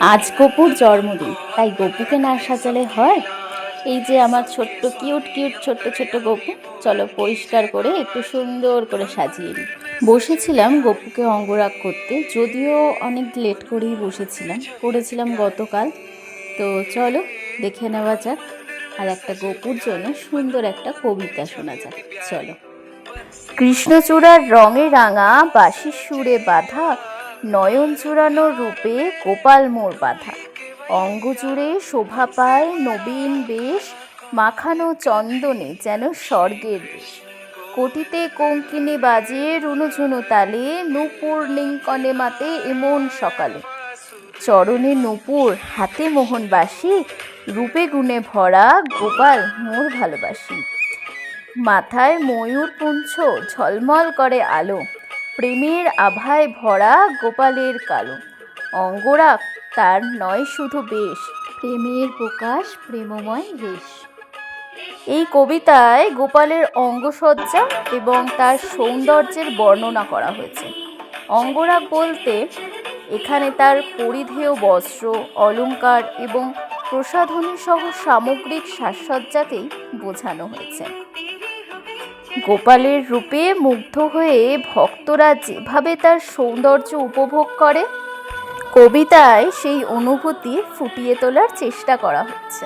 আজ গপুর জন্মদিন, তাই গপুকে না সাজালে হয়? এই যে আমার ছোট্ট কিউট কিউট ছোট্ট ছোট্ট গপু, চলো পরিষ্কার করে একটু সুন্দর করে সাজিয়ে নিই। বসেছিলাম গপুকে অঙ্গরাগ করতে, যদিও অনেক লেট করেই বসেছিলাম, করেছিলাম গতকাল। তো চলো দেখে নেওয়া যাক, আর একটা গপুর জন্য সুন্দর একটা কবিতা শোনা যাক, চলো। কৃষ্ণচূড়ার রঙে রাঙা, বাঁশির সুরে বাঁধা নয়ন চূড়ানো রূপে গোপাল মোর বাঁধা। অঙ্গ জুড়ে শোভা পায় নবীন বেশ, মাখানো চন্দনে যেন স্বর্গের দেশ কোটিতে কঙ্কিনী বাজে রুনুঝুনু তালে, নূপুর লিঙ্কনে মাতে এমন সকালে। চরণে নূপুর, হাতে মোহনবাসী, রূপে গুণে ভরা গোপাল মোর ভালোবাসি। মাথায় ময়ূর পুঞ্ছ, ঝলমল করে আলো। প্রেমের আভায় ভরা গোপালের কালো। অঙ্গরাগ তার নয় শুধু বেশ, প্রেমের প্রকাশ প্রেমময় বেশ এই কবিতায় গোপালের অঙ্গসজ্জা এবং তার সৌন্দর্যের বর্ণনা করা হয়েছে। অঙ্গরাগ বলতে এখানে তার পরিধেয় বস্ত্র অলংকার এবং প্রসাধনী সহ সামগ্রিক সাজসজ্জাকেই বোঝানো হয়েছে। গোপালের রূপে মুগ্ধ হয়ে ভক্তরা যেভাবে তার সৌন্দর্য উপভোগ করে, কবিতায় সেই অনুভূতি ফুটিয়ে তোলার চেষ্টা করা হচ্ছে।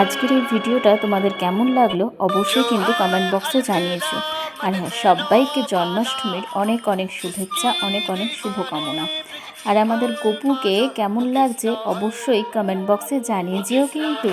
আজকের এই ভিডিওটা তোমাদের কেমন লাগল অবশ্যই কিন্তু কমেন্ট বক্সে জানিয়েছো। আর হ্যাঁ সবাইকে জন্মাষ্টমীর অনেক অনেক শুভেচ্ছা, অনেক অনেক শুভকামনা। আর আমাদের গপুকে কেমন লাগছে অবশ্যই কমেন্ট বক্সে জানিয়ে যেও কিন্তু।